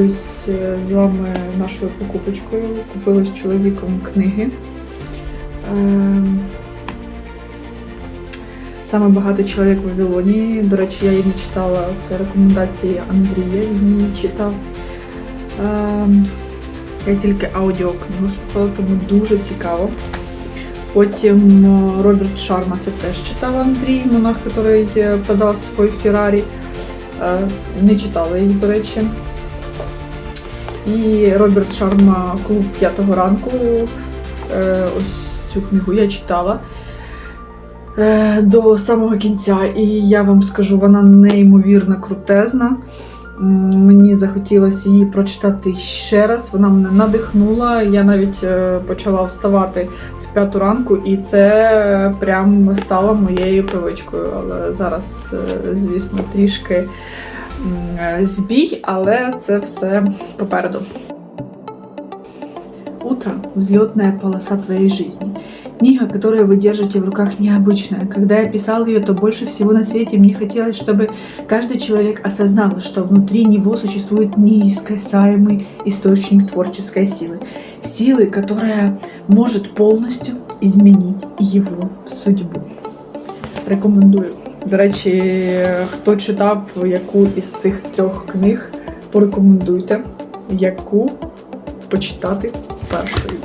Е, з вами нашою покупочкою. Купили з чоловіком книги. Ем, Саме багатий чоловік в Вавилоні. До речі, я її не читала. Це рекомендації Андрія. Він її читав. Ем, Я тільки аудіокнигу слухала, тому дуже цікаво. Потім е, Роберт Шарма це теж читав Андрій, монах, який е, продав свій Феррарі. Не читала її, до речі. І Роберт Шарма Клуб п'ятого ранку. Е, Ось цю книгу я читала е, до самого кінця. І я вам скажу, вона неймовірно крутезна. Мені захотілося її прочитати ще раз. Вона мене надихнула. Я навіть е, почала вставати в п'яту ранку, і це прям стало моєю привичкою. Але зараз, звісно, трішки збій, але це все попереду. Утро – взлетная полоса твоей жизни. Книга, которую вы держите в руках, необычная. Когда я писал ее, то больше всего на свете мне хотелось, чтобы каждый человек осознал, что внутри него существует неискасаемый источник творческой силы. Силы, которая может полностью изменить его судьбу. Рекомендую. До речі, хто читав яку із цих трьох книг, порекомендуйте, яку почитати першою.